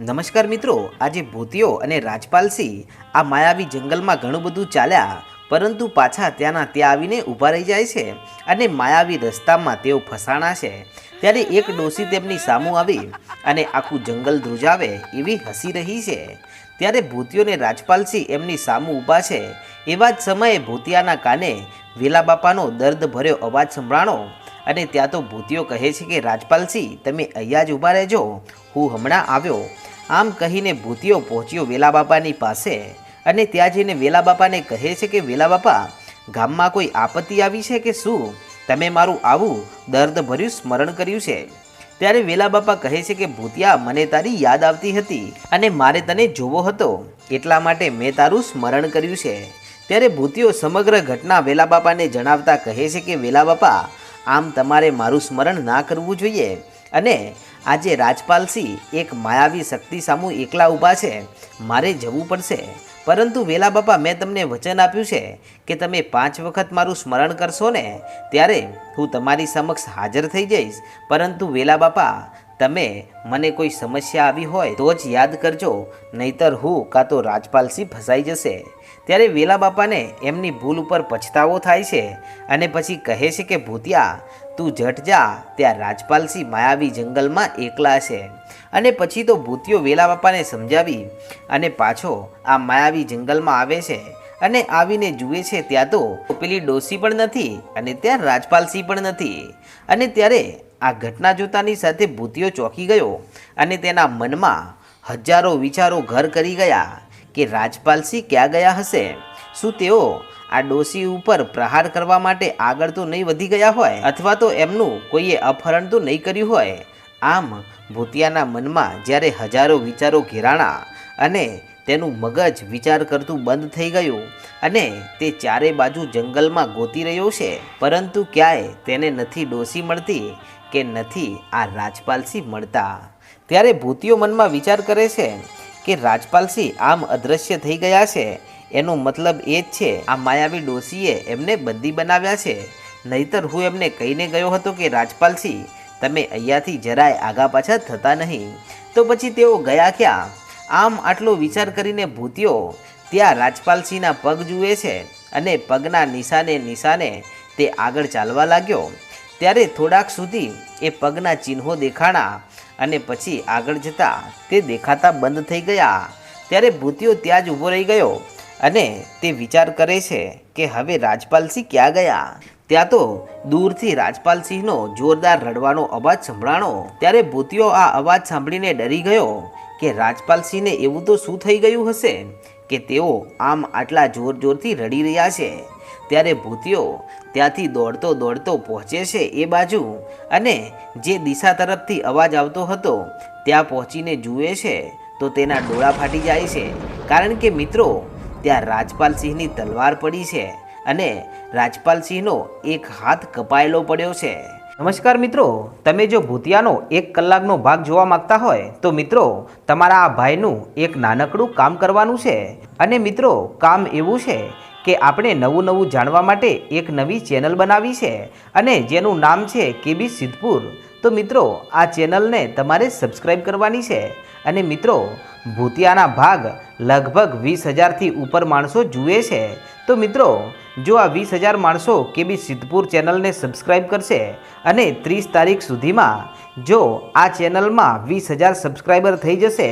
નમસ્કાર મિત્રો, આજે ભૂતિયો અને રાજપાલસિંહ આ માયાવી જંગલમાં ઘણું બધું ચાલ્યા, પરંતુ પાછા ત્યાંના ત્યાં આવીને ઊભા રહી જાય છે અને માયાવી રસ્તામાં તેઓ ફસાણા છે. ત્યારે એક ડોસી તેમની સામું આવી અને આખું જંગલ ધ્રુજાવે એવી હસી રહી છે. ત્યારે ભૂતિયો અને રાજપાલસિંહ એમની સામું ઊભા છે. એવા જ સમયે ભૂતિયાના કાને વેલા બાપાનો દર્દ ભર્યો અવાજ સંભળાણો અને ત્યાં તો ભૂતિયો કહે છે કે રાજપાલસિંહ તમે અહીંયા જ ઊભા રહેજો. હું હમણાં આવ્યો. આમ કહીને ભૂતિયો પહોંચ્યો વેલા બાપાની પાસે અને ત્યાં જઈને વેલા બાપાને કહે છે કે વેલા બાપા ગામમાં કોઈ આપત્તિ આવી છે કે શું? તમે મારું આવું દર્દભર્યું સ્મરણ કર્યું છે. ત્યારે વેલા બાપા કહે છે કે, ભૂતિયા, મને તારી યાદ આવતી હતી અને મારે તને જોવો હતો, એટલા માટે મેં તારું સ્મરણ કર્યું છે. ત્યારે ભૂતિયો સમગ્ર ઘટના વેલા બાપાને જણાવતા કહે છે કે વેલા બાપા આમ તમારે મારું સ્મરણ ના કરવું જોઈએ. અને આજે રાજપાલસિંહ એક માયાવી શક્તિ સામું એકલા ઊભા છે. મારે જવું પડશે. પરંતુ વેલા બાપા મેં તમને વચન આપ્યું છે કે તમે પાંચ વખત મારું સ્મરણ કરશો ને, ત્યારે હું તમારી સમક્ષ હાજર થઈ જઈશ. પરંતુ વેલા બાપા, તમે મને કોઈ સમસ્યા આવી હોય તો જ યાદ કરજો. નહીતર હું કાં તો રાજપાલસિંહ ફસાઈ જશે. ત્યારે વેલા બાપાને એમની ભૂલ ઉપર પછતાવો થાય છે અને પછી કહે છે કે, ભૂતિયા, તું જટ જા, ત્યાં રાજપાલસિંહ માયાવી જંગલમાં એકલા છે. અને પછી તો ભૂતિયો વેલા બાપાને સમજાવી અને પાછો આ માયાવી જંગલમાં આવે છે અને આવીને જુએ છે ત્યાં તો પેલી ડોસી પણ નથી અને ત્યાં રાજપાલસિંહ પણ નથી. અને ત્યારે આ ઘટના જોતાની સાથે ભૂતિયો ચોંકી ગયો અને તેના મનમાં હજારો વિચારો ઘર કરી ગયા. કે રાજપાલસિંહ ક્યાં ગયા હશે? શું તેઓ આ ડોસી ઉપર પ્રહાર કરવા માટે આગળ તો નહીં વધી ગયા હોય? અથવા તો એમનું કોઈએ અપહરણ તો નહીં કર્યું હોય? આમ ભૂતિયાના મનમાં જ્યારે હજારો વિચારો ઘેરાણા અને તેનું મગજ વિચાર કરતું બંધ થઈ ગયું અને તે ચારે બાજુ જંગલમાં ગોતી રહ્યો છે, પરંતુ ક્યાંય તેને નથી ડોસી મળતી કે નથી આ રાજપાલસિંહ મળતા. ત્યારે ભૂતિયો મનમાં વિચાર કરે છે કે રાજપાલસિંહ આમ અદૃશ્ય થઈ ગયા છે? એનો મતલબ એ જ છે, આ માયાવી ડોસીએ એમને બંદી બનાવ્યા છે. નહીતર હું એમને કહીને ગયો હતો કે, રાજપાલસિંહ, તમે અહીંયાથી જરાય આગા પાછા થતા નહીં. તો પછી તેઓ ગયા ક્યાં? આમ આટલો વિચાર કરીને ભૂત્યો ત્યાં રાજપાલસિંહના પગ જુએ છે અને પગના નિશાને નિશાને તે આગળ ચાલવા લાગ્યો. ત્યારે થોડાક સુધી એ પગના ચિહ્નો દેખાણા અને પછી આગળ જતા તે દેખાતા બંધ થઈ ગયા. ત્યારે ભૂતિયો ત્યાં જ ઊભો રહી ગયો અને તે વિચાર કરે છે કે હવે રાજપાલસિંહ ક્યાં ગયા? ત્યાં તો દૂરથી રાજપાલસિંહનો જોરદાર રડવાનો અવાજ સંભળાણો. ત્યારે ભૂતિયો આ અવાજ સાંભળીને ડરી ગયો કે રાજપાલસિંહને એવું તો શું થઈ ગયું હશે કે તેઓ આમ આટલા જોર જોરથી રડી રહ્યા છે? ત્યારે ભૂતિયો ત્યાંથી દોડતો દોડતો પહોંચે છે એ બાજુ અને જે દિશા તરફથી અવાજ આવતો હતો, ત્યાં પહોંચીને જુએ છે તો તેના ડોળા ફાટી જાય છે. કારણ કે મિત્રો, ત્યાં રાજપાલસિંહની તલવાર પડી છે અને રાજપાલસિંહનો એક હાથ કપાયેલો પડ્યો છે. નમસ્કાર મિત્રો, તમે જો ભૂતિયાનો એક કલાકનો ભાગ જોવા માંગતા હોય, તો મિત્રો, તમારા આ ભાઈનું એક નાનકડું કામ કરવાનું છે. અને મિત્રો, કામ એવું છે કે આપણે નવું નવું જાણવા માટે એક નવી ચેનલ બનાવી છે અને જેનું નામ છે કેબી સિદ્ધપુર. તો મિત્રો, આ ચેનલને તમારે સબસ્ક્રાઈબ કરવાની છે અને મિત્રો, ભૂતિયાના ભાગ લગભગ વીસ હજારથી ઉપર માણસો જુએ છે. તો મિત્રો જો આ વીસ હજાર માણસો કેબી સિદ્ધપુર ચેનલને સબસ્ક્રાઇબ કરશે અને ત્રીસ તારીખ સુધીમાં જો આ ચેનલમાં વીસ હજાર સબસ્ક્રાઇબર થઈ જશે,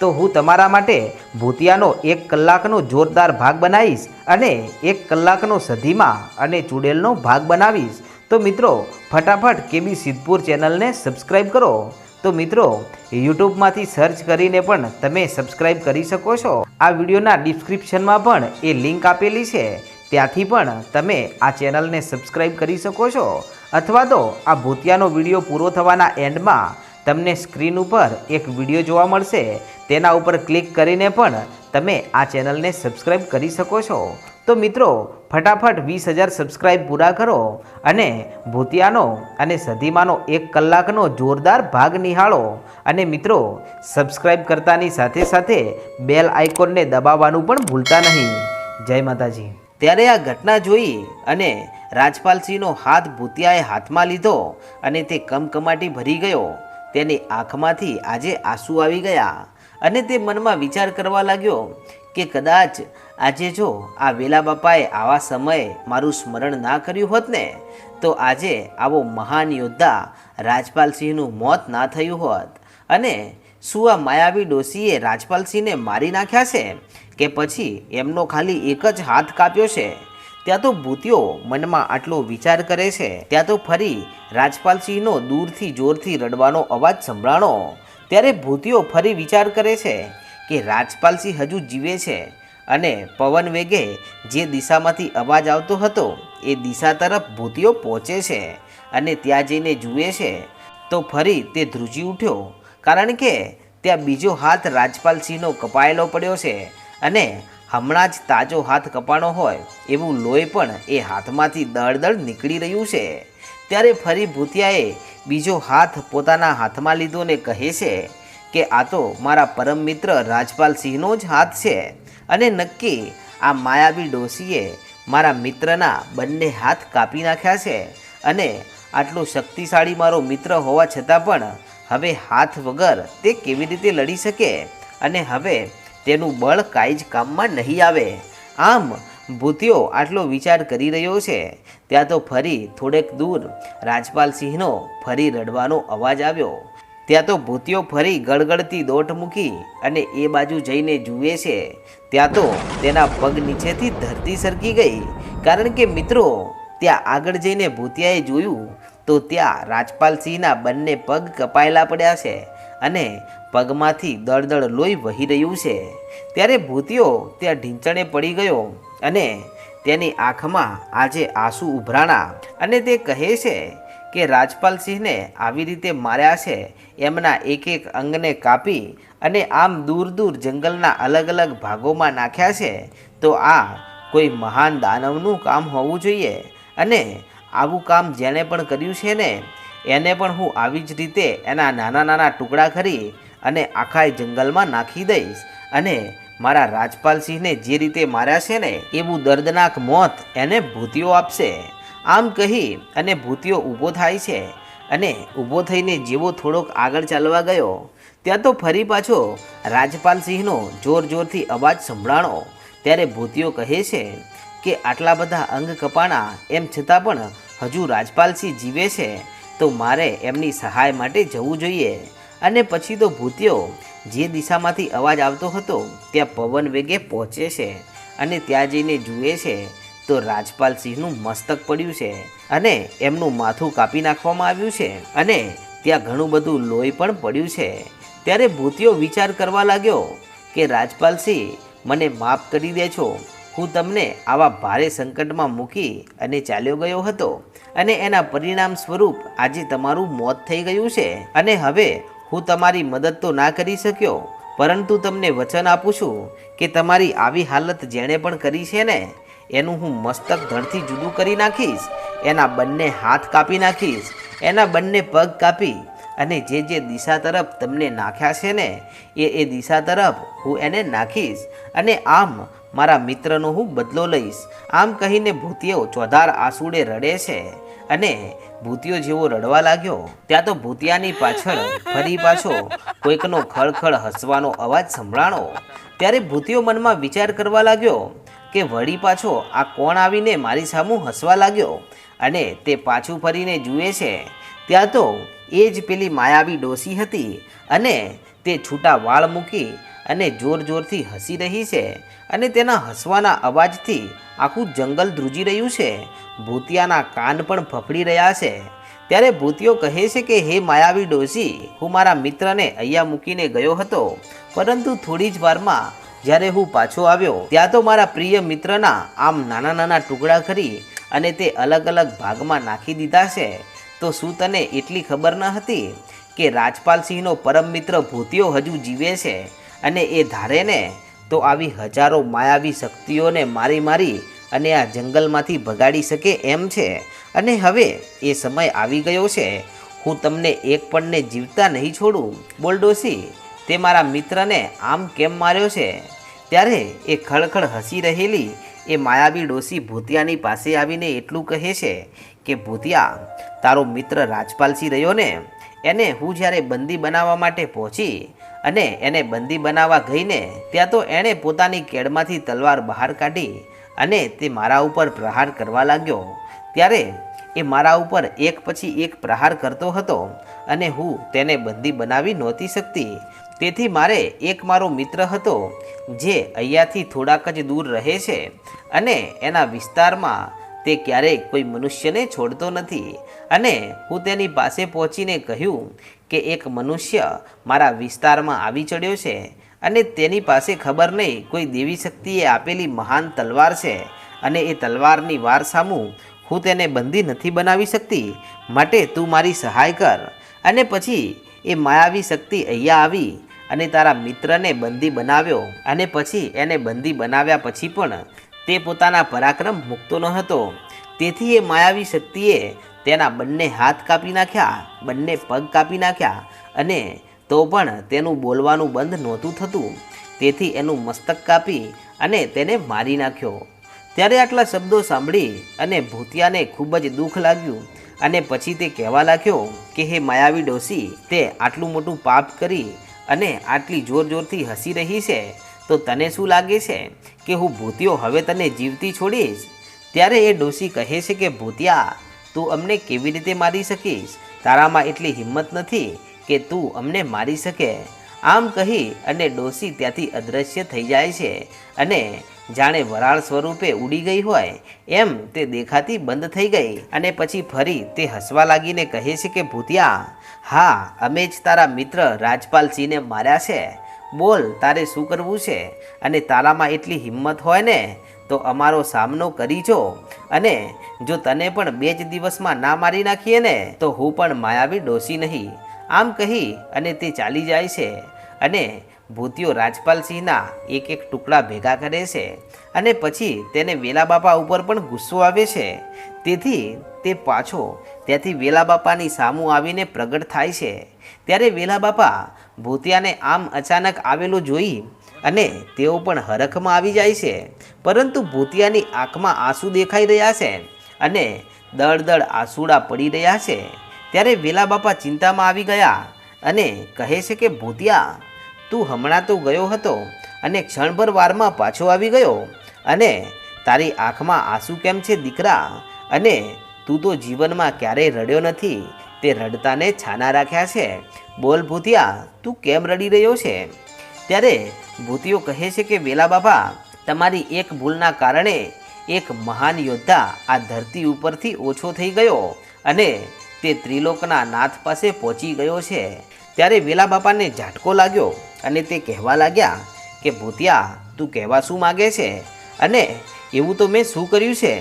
તો હું તમારા માટે ભૂતિયાનો એક કલાકનો જોરદાર ભાગ બનાવીશ અને એક કલાકનો સધીમાં અને ચૂડેલનો ભાગ બનાવીશ. તો મિત્રો, ફટાફટ કેબી સિદ્ધપુર ચેનલને સબસ્ક્રાઇબ કરો. તો મિત્રો, યુટ્યુબમાંથી સર્ચ કરીને પણ તમે સબસ્ક્રાઇબ કરી શકો છો. આ વિડીયોના ડિસ્ક્રિપ્શનમાં પણ એ લિંક આપેલી છે. ત્યાંથી પણ તમે આ ચેનલને સબસ્ક્રાઈબ કરી શકો છો અથવા તો આ ભૂતિયાનો વીડિયો પૂરો થવાના એન્ડમાં તમને સ્ક્રીન ઉપર એક વીડિયો જોવા મળશે. તેના ઉપર ક્લિક કરીને પણ તમે આ ચેનલને સબસ્ક્રાઈબ કરી શકો છો. તો મિત્રો, ફટાફટ વીસ હજાર સબસ્ક્રાઈબ પૂરા કરો અને ભૂતિયાનો અને સધીમાનો એક કલાકનો જોરદાર ભાગ નિહાળો. અને મિત્રો સબસ્ક્રાઈબ કરતાની સાથે સાથે બેલ આઇકોનને દબાવવાનું પણ ભૂલતા નહીં. જય માતાજી. ત્યારે આ ઘટના જોઈ અને રાજપાલસિંહનો હાથ ભૂતિયાએ હાથમાં લીધો અને તે કમકમાટી ભરી ગયો. તેની આંખમાંથી આજે આંસુ આવી ગયા અને તે મનમાં વિચાર કરવા લાગ્યો કે કદાચ આજે જો આ વેલા બાપાએ આવા સમયે મારું સ્મરણ ના કર્યું હોત ને, તો આજે આવો મહાન યોદ્ધા રાજપાલસિંહનું મોત ના થયું હોત અને શું આ માયાવી ડોશીએ રાજપાલસિંહને મારી નાખ્યા છે? કે પછી એમનો ખાલી એક જ હાથ કાપ્યો છે? ત્યાં તો ભૂતિયો મનમાં આટલો વિચાર કરે છે. ત્યાં તો ફરી રાજપાલસિંહનો દૂરથી જોરથી રડવાનો અવાજ સંભળાણો. ત્યારે ભૂતિયો ફરી વિચાર કરે છે કે રાજપાલસિંહ હજુ જીવે છે અને પવન વેગે જે દિશામાંથી અવાજ આવતો હતો, એ દિશા તરફ ભૂતિયો પહોંચે છે અને ત્યાં જઈને જુએ છે. તો ફરી તે ધ્રુજી ઉઠ્યો કારણ કે ત્યાં બીજો હાથ રાજપાલસિંહનો કપાયેલો પડ્યો છે અને હમણાં જ તાજો હાથ કપાણો હોય એવું લોહી પણ એ હાથમાંથી દળદળ નીકળી રહ્યું છે. ત્યારે ફરી ભૂતિયાએ બીજો હાથ પોતાના હાથમાં લીધો ને કહે છે કે આ તો મારા પરમ મિત્ર રાજપાલસિંહનો જ હાથ છે અને નક્કી આ માયાવી ડોશીએ મારા મિત્રના બંને હાથ કાપી નાખ્યા છે અને આટલો શક્તિશાળી મારો મિત્ર હોવા છતાં પણ હવે હાથ વગર તે કેવી રીતે લડી શકે? અને હવે તેનું બળ કાંઈ જ કામમાં નહીં આવે. આમ ભૂતિયો આટલો વિચાર કરી રહ્યો છે. ત્યાં તો ફરી થોડેક દૂર રાજપાલસિંહનો ફરી રડવાનો અવાજ આવ્યો. ત્યાં તો ભૂતિયો ફરી ગળગળતી દોટ મૂકી અને એ બાજુ જઈને જુએ છે. ત્યાં તો તેના પગ નીચેથી ધરતી સરકી ગઈ. કારણ કે મિત્રો, ત્યાં આગળ જઈને ભૂતિયાએ જોયું તો ત્યાં રાજપાલસિંહના બંને પગ કપાયેલા પડ્યા છે અને પગમાંથી દળદળ લોહી વહી રહ્યું છે. ત્યારે ભૂતિયો ત્યાં ઢીંચણે પડી ગયો અને તેની આંખમાં આજે આંસુ ઉભરાણા અને તે કહે છે કે રાજપાલસિંહને આવી રીતે માર્યા છે એમના એક એક અંગને કાપી અને આમ દૂર દૂર જંગલના અલગ અલગ ભાગોમાં નાખ્યા છે તો આ કોઈ મહાન દાનવનું કામ હોવું જોઈએ અને આવું કામ જેણે પણ કર્યું છે ને, એને પણ હું આવી જ રીતે એના નાના નાના ટુકડા કરી અને આખા જંગલમાં નાખી દઈશ અને મારા રાજપાલસિંહને જે રીતે માર્યા છે ને, એવું દર્દનાક મોત એને ભૂતિઓ આપશે. આમ કહી અને ભૂતિઓ ઊભો થાય છે અને ઊભો થઈને જેવો થોડોક આગળ ચાલવા ગયો, ત્યાં તો ફરી પાછો રાજપાલસિંહનો જોર જોરથી અવાજ સંભળાણો, ત્યારે ભૂતિઓ કહે છે કે આટલા બધા અંગ કપાણા એમ છતાં પણ હજુ રાજપાલસિંહ જીવે છે, તો મારે એમની સહાય માટે જવું જોઈએ. અને પછી તો ભૂતિયો જે દિશામાંથી અવાજ આવતો હતો, ત્યાં પવન વેગે પહોંચે છે અને ત્યાં જઈને જુએ છે, તો રાજપાલસિંહનું મસ્તક પડ્યું છે અને એમનું માથું કાપી નાખવામાં આવ્યું છે અને ત્યાં ઘણું બધું લોહી પણ પડ્યું છે. ત્યારે ભૂતિયો વિચાર કરવા લાગ્યો કે રાજપાલસિંહ, મને માફ કરી દે છો હું તમને આવા ભારે સંકટમાં મૂકી અને ચાલ્યો ગયો હતો અને એના પરિણામ સ્વરૂપ આજે તમારું મોત થઈ ગયું છે. અને હવે હું તમારી મદદ તો ના કરી શક્યો, પરંતુ તમને વચન આપું છું કે તમારી આવી હાલત જેણે પણ કરી છે ને, એનું હું મસ્તક ધડથી જુદું કરી નાખીશ, એના બંને હાથ કાપી નાખીશ, એના બંને પગ કાપી, અને જે જે દિશા તરફ તમને નાખ્યા છે ને, એ એ દિશા તરફ હું એને નાખીશ, અને આમ મારા મિત્રનો હું બદલો લઈશ. આમ કહીને ભૂતિયો ચોધાર આંસુડે રડે છે. અને ભૂતિયો જેવો રડવા લાગ્યો, ત્યાં તો ભૂતિયાની પાછળ ફરી પાછો કોઈકનો ખળખળ હસવાનો અવાજ સંભળાણો. ત્યારે ભૂતિયો મનમાં વિચાર કરવા લાગ્યો કે વળી પાછો આ કોણ આવીને મારી સામું હસવા લાગ્યો? અને તે પાછું ફરીને જુએ છે. ત્યાં તો એ જ પેલી માયાવી ડોસી હતી. અને તે છૂટા વાળ મૂકી અને જોર જોરથી હસી રહી છે. અને તેના હસવાના અવાજથી આખું જંગલ ધ્રુજી રહ્યું છે. ભૂતિયાના કાન પણ ફફડી રહ્યા છે. ત્યારે ભૂતિયો કહે છે કે, હે માયાવી ડોસી હું મારા મિત્રને અહીંયા મૂકીને ગયો હતો. પરંતુ થોડી જ વારમાં જ્યારે હું પાછો આવ્યો, ત્યાં તો મારા પ્રિય મિત્રના આમ નાના નાના ટુકડા કરી અને તે અલગ અલગ ભાગમાં નાખી દીધા છે. તો શું તને એટલી ખબર ન હતી કે રાજપાલસિંહનો પરમ મિત્ર ભૂતિયો હજુ જીવે છે અને એ ધારે ને તો આવી હજારો માયાવી શક્તિઓને મારી મારી અને આ જંગલમાંથી ભગાડી શકે એમ છે. અને હવે એ સમય આવી ગયો છે. હું તમને એક પણને જીવતા નહીં છોડું બોલ ડોસી તે મારા મિત્રને આમ કેમ માર્યો છે? ત્યારે એ ખળખળ હસી રહેલી એ માયાવી ડોસી ભૂતિયાની પાસે આવીને એટલું કહે છે કે, ભૂતિયા, તારો મિત્ર રાજપાલસિંહ રહ્યો ને? એને હું જ્યારે બંદી બનાવવા માટે પહોંચી અને એને બંદી બનાવવા ગઈને ત્યાં તો એણે પોતાની કેડમાંથી તલવાર બહાર કાઢી અને તે મારા ઉપર પ્રહાર કરવા લાગ્યો. ત્યારે એ મારા ઉપર એક પછી એક પ્રહાર કરતો હતો અને હું તેને બંદી બનાવી નહોતી શકતી. તેથી મારે એક મારો મિત્ર હતો જે અહીંયાથી થોડાક જ દૂર રહે છે અને એના વિસ્તારમાં તે ક્યારેય કોઈ મનુષ્યને છોડતો નથી. અને હું તેની પાસે પહોંચીને કહ્યું કે એક મનુષ્ય મારા વિસ્તારમાં આવી ચડ્યો છે અને તેની પાસે ખબર નહીં કોઈ દેવી શક્તિએ આપેલી મહાન તલવાર છે અને એ તલવારની વાર સામું હું તેને બંદી નથી બનાવી શકતી. માટે તું મારી સહાય કર. અને પછી એ માયાવી શક્તિ અહીંયા આવી અને તારા મિત્રને બંદી બનાવ્યો અને પછી એને બંદી બનાવ્યા પછી પણ તે પોતાના પરાક્રમ મૂકતો ન હતો. તેથી એ માયાવી શક્તિએ તેના બંને હાથ કાપી નાખ્યા, બંને પગ કાપી નાખ્યા અને તો પણ તેનું બોલવાનું બંધ નહોતું થતું. તેથી એનું મસ્તક કાપી અને તેને મારી નાખ્યો. ત્યારે આટલા શબ્દો સાંભળી અને ભૂતિયાને ખૂબ જ દુઃખ લાગ્યું અને પછી તે કહેવા લાગ્યો કે, હે માયાવી ડોસી, તે આટલું મોટું પાપ કરી અને આટલી જોર જોરથી હસી રહી છે. તો તને શું લાગે છે કે હું ભૂતિયો હવે તને જીવતી છોડીશ? ત્યારે એ ડોશી કહે છે કે, ભૂતિયા, તું અમને કેવી રીતે મારી શકીશ? તારામાં એટલી હિંમત નથી કે તું અમને મારી શકે. આમ કહી અને ડોશી ત્યાંથી અદૃશ્ય થઈ જાય છે અને જાણે વરાળ સ્વરૂપે ઉડી ગઈ હોય. એમ તે દેખાતી બંધ થઈ ગઈ અને પછી ફરી તે હસવા લાગીને કહે છે કે, ભૂતિયા, હા, અમે જ તારા મિત્ર રાજપાલસિંહને માર્યા છે. બોલ, તારે શું કરવું છે? અને તારામાં એટલી હિંમત હોય ને, તો અમારો સામનો કરી જો. અને જો તને પણ બે જ દિવસમાં ના મારી નાખીએ ને, તો હું પણ માયાવી ડોસી નહીં. આમ કહી અને તે ચાલી જાય છે. અને ભૂતિયો રાજપાલસિંહના એક એક ટુકડા ભેગા કરે છે. અને પછી તેને વેલા બાપા ઉપર પણ ગુસ્સો આવે છે. તેથી તે પાછો ત્યાંથી વેલા બાપાની સામું આવીને પ્રગટ થાય છે. ત્યારે વેલા બાપા ભૂતિયાને આમ અચાનક આવેલું જોઈ અને તેઓ પણ હરખમાં આવી જાય છે. પરંતુ ભૂતિયાની આંખમાં આંસુ દેખાઈ રહ્યા છે અને દળદળ દળ આંસુડા પડી રહ્યા છે. ત્યારે વેલા બાપા ચિંતામાં આવી ગયા અને કહે છે કે, ભૂતિયા, તું હમણાં તો ગયો હતો અને ક્ષણભર વારમાં પાછો આવી ગયો અને તારી આંખમાં આંસુ કેમ છે દીકરા? અને તું તો જીવનમાં ક્યારેય રડ્યો નથી. તે રડતાને છાના રાખ્યા છે. બોલ ભૂતિયા, તું કેમ રડી રહ્યો છે? ત્યારે ભૂતિયો કહે છે કે, વેલા બાબા, તમારી એક ભૂલના કારણે એક મહાન યોદ્ધા આ ધરતી ઉપરથી ઓછો થઈ ગયો અને તે ત્રિલોકના નાથ પાસે પહોંચી ગયો છે. ત્યારે વેલા બાપાને ઝાટકો લાગ્યો અને તે કહેવા લાગ્યા કે, ભૂતિયા, તું કહેવા શું માગે છે? અને એવું તો મેં શું કર્યું છે?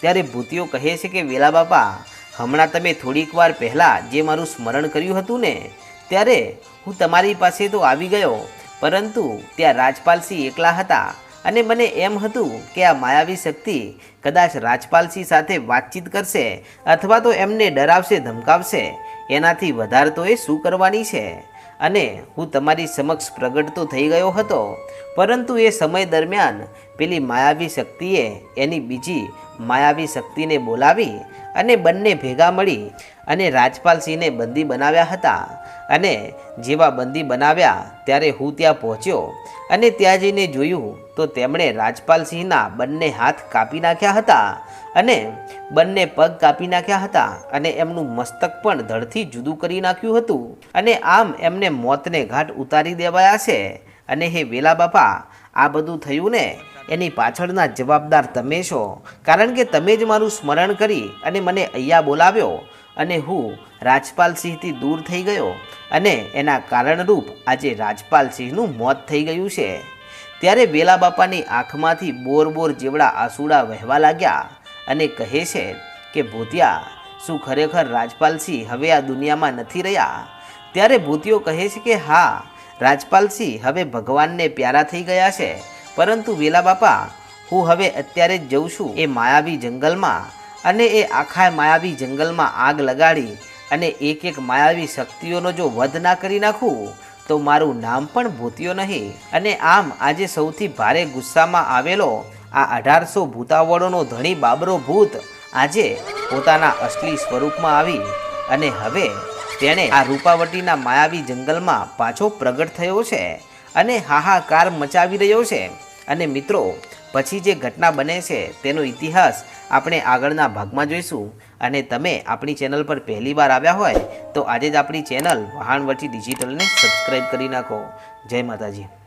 ત્યારે ભૂતિયો કહે છે કે, વેલા બાપા, હમણાં તમે થોડીક વાર પહેલાં જે મારું સ્મરણ કર્યું હતું ને ત્યારે હું તમારી પાસે તો આવી ગયો, પરંતુ ત્યાં રાજપાલસિંહ એકલા હતા અને મને એમ હતું કે આ માયાવી શક્તિ કદાચ રાજપાલસિંહ સાથે વાતચીત કરશે અથવા તો એમને ડરાવશે, ધમકાવશે. એનાથી વધારે તો એ શું કરવાની છે? અને હું તમારી સમક્ષ પ્રગટ તો થઈ ગયો હતો, પરંતુ એ સમય દરમિયાન પેલી માયાવી શક્તિએ એની બીજી માયાવી શક્તિને બોલાવી અને બંને ભેગા મળી અને રાજપાલસિંહને બંદી બનાવ્યા હતા. અને જેવા બંદી બનાવ્યા ત્યારે હું ત્યાં પહોંચ્યો અને ત્યાં જઈને જોયું તો તેમણે રાજપાલસિંહના બંને હાથ કાપી નાખ્યા હતા અને બંને પગ કાપી નાખ્યા હતા અને એમનું મસ્તક પણ ધડથી જુદું કરી નાખ્યું હતું. અને આમ એમને મોતને ઘાટ ઉતારી દેવાયા છે. અને હે વેલા બાપા, આ બધું થયું ને? એની પાછળના જવાબદાર તમે છો. કારણ કે તમે જ મારું સ્મરણ કરી અને મને અહીંયા બોલાવ્યો અને હું રાજપાલસિંહથી દૂર થઈ ગયો અને એના કારણરૂપ આજે રાજપાલસિંહનું મોત થઈ ગયું છે. ત્યારે વેલા બાપાની આંખમાંથી બોર બોર જેવડા આંસુડા વહેવા લાગ્યા અને કહે છે કે, ભૂતિયા, શું ખરેખર રાજપાલસિંહ હવે આ દુનિયામાં નથી રહ્યા? ત્યારે ભૂતિયો કહે છે કે, હા રાજપાલસિંહ હવે ભગવાનને પ્યારા થઈ ગયા છે. પરંતુ વેલા બાપા, હું હવે અત્યારે જ જઉં છું. એ માયાવી જંગલમાં અને એ આખા માયાવી જંગલમાં આગ લગાડી અને એક એક માયાવી શક્તિઓનો જો વધ ના કરી નાખું, તો મારું નામ પણ ભૂત્યો નહીં. અને આમ આજે સૌથી ભારે ગુસ્સામાં આવેલો આ અઢારસો ભૂતાવળોનો ધણી બાબરો ભૂત આજે પોતાના અસલી સ્વરૂપમાં આવી અને હવે તેણે આ રૂપાવટીના માયાવી જંગલમાં પાછો પ્રગટ થયો છે અને હાહાકાર મચાવી રહ્યો છે. અને મિત્રો, પછી જે ઘટના બને છે તેનો ઇતિહાસ આપણે આગળના ભાગમાં જોઈશું. અને તમે આપણી ચેનલ પર પહેલી વાર આવ્યા હોય, તો આજે જ આપણી ચેનલ વહાણવટી ડિજિટલને સબસ્ક્રાઈબ કરી નાખો. જય માતાજી.